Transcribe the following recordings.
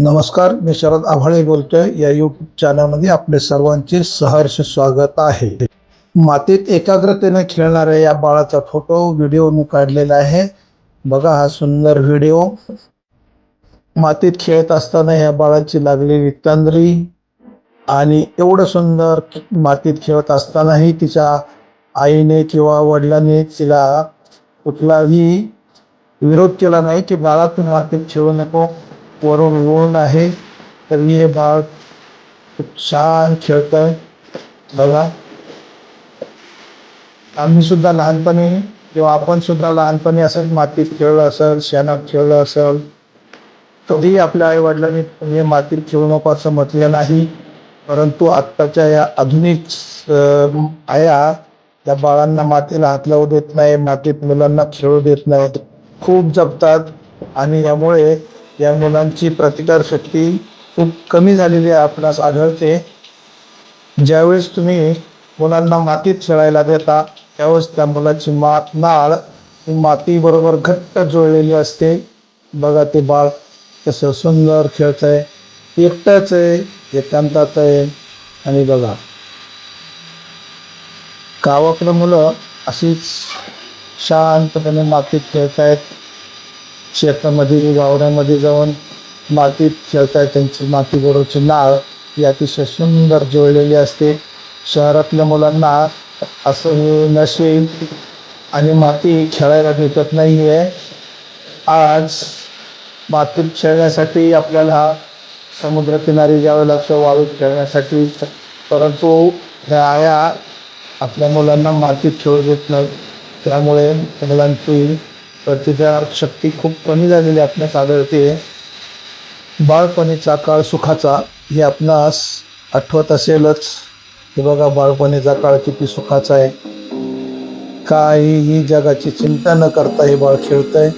नमस्कार मी शरद आव्हाळे बोलतोय. या यूट्यूब चॅनलमध्ये आपले सर्वांचे सहर्ष स्वागत आहे. मातीत एकाग्रतेने खेळणाऱ्या या बाळाचा फोटो व्हिडिओ मी काढलेला आहे. बघा हा सुंदर व्हिडिओ मातीत खेळत असताना या बाळाची लागलेली तंद्री आणि एवढं सुंदर मातीत खेळत असतानाही तिच्या आईने किंवा वडिलांनी तिला कुठलाही विरोध केला नाही की बाळा तू मातीत खेळू नको. वरून ऊन आहे. तर हे बाळ खूप छान खेळतंय. बघा. आम्ही सुद्धा लहानपणी किंवा आपण सुद्धा लहानपणी असं मातीत खेळलं असेल शेणात खेळलं असेल कधीही आपल्या आई वडिलांनी हे मातीत खेळू नको असं म्हटलं नाही. परंतु आत्ताच्या या आधुनिक आया त्या बाळांना मातीला हात लावू देत नाही मातीत मुलांना खेळू देत नाहीत. खूप जपतात. आणि यामुळे या मुलांची प्रतिकारशक्ती खूप कमी झालेली आहे आपणास आढळते. ज्यावेळेस तुम्ही मुलांना मातीत खेळायला देता त्यावेळेस त्या मुलाची मात नाळ मातीबरोबर घट्ट जुळलेली असते. बघा ते बाळ कसं सुंदर आहे एकटंच आहे एकांतात आहे. आणि बघा. गावाकडं मुलं अशीच शांतपणे मातीत खेळत आहेत शेतामध्ये गावड्यामध्ये जाऊन मातीत खेळतायत त्यांची मातीबरोबरची नाळ ही अतिशय सुंदर जुळलेली असते. शहरातल्या मुलांना असं हे आणि माती खेळायला भेटत नाही आहे आज मातीत खेळण्यासाठी आपल्याला समुद्रकिनारी जावं लागतं वाळूत खेळण्यासाठी. परंतु ह्या आया आपल्या मुलांना मातीत खेळू देत नाही. त्यामुळे मुलांची प्रतिकार शक्ती खूप कमी झालेली आपल्यास आढळते बाळपणीचा काळ सुखाचा हे आपणास आठवत असेलच. हे बघा बाळपणीचा काळ किती सुखाचा आहे. काहीही जगाची चिंता न करता हे बाळ खेळतंय.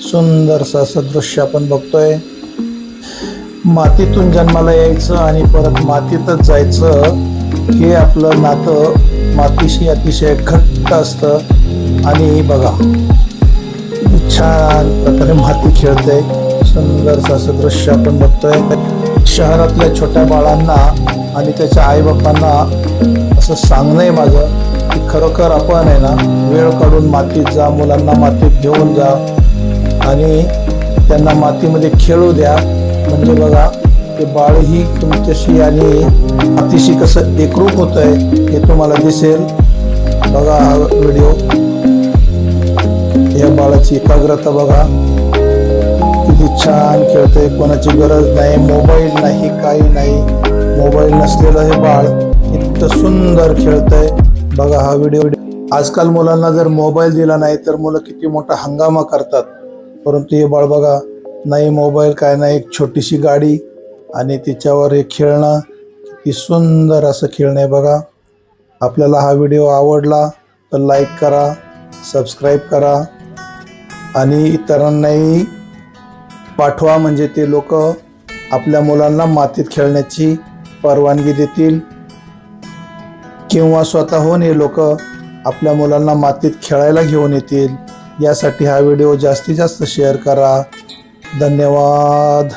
सुंदरसं सदृश्य आपण बघतोय. मातीतून जन्माला यायचं आणि परत मातीतच जायचं हे आपलं नातं मातीशी अतिशय घट्ट असतं. आणि बघा छान प्रकारे माती खेळते सुंदरसं असं दृश्य आपण बघतोय. शहरातल्या छोट्या बाळांना आणि त्याच्या आईबापांना असं सांगणं आहे माझं की खरोखर आपण आहे ना वेळ काढून मातीत जा मुलांना मातीत घेऊन जा आणि त्यांना मातीमध्ये खेळू द्या. म्हणजे बघा ते बाळही तुमच्याशी आणि मातीशी कसं एकरूप होत आहे हे तुम्हाला दिसेल. बघा हा व्हिडिओ. या बाळाची एकाग्रता बघा. किती छान खेळते कोणाची गरज नाही मोबाईल नाही काही नाही. मोबाईल नसलेलं हे बाळ इतकं सुंदर खेळतंय. बघा हा व्हिडिओ आजकाल मुलांना जर मोबाईल दिला नाही तर मुलं किती मोठा हंगामा करतात. परंतु हे बाळ बघा नाही मोबाईल काय नाही एक छोटीशी गाडी आणि तिच्यावर हे खेळणं किती सुंदर असं खेळणं आहे बघा. आपल्याला हा व्हिडिओ आवडला तर लाईक करा सबस्क्राईब करा. आणि इतरांनाही पाठवा म्हणजे ते लोक आपल्या मुलांना मातीत खेळण्याची परवानगी देतील. किंवा स्वतःहून हे लोक आपल्या मुलांना मातीत खेळायला घेऊन येतील. यासाठी हा व्हिडिओ जास्तीत जास्त शेअर करा. धन्यवाद.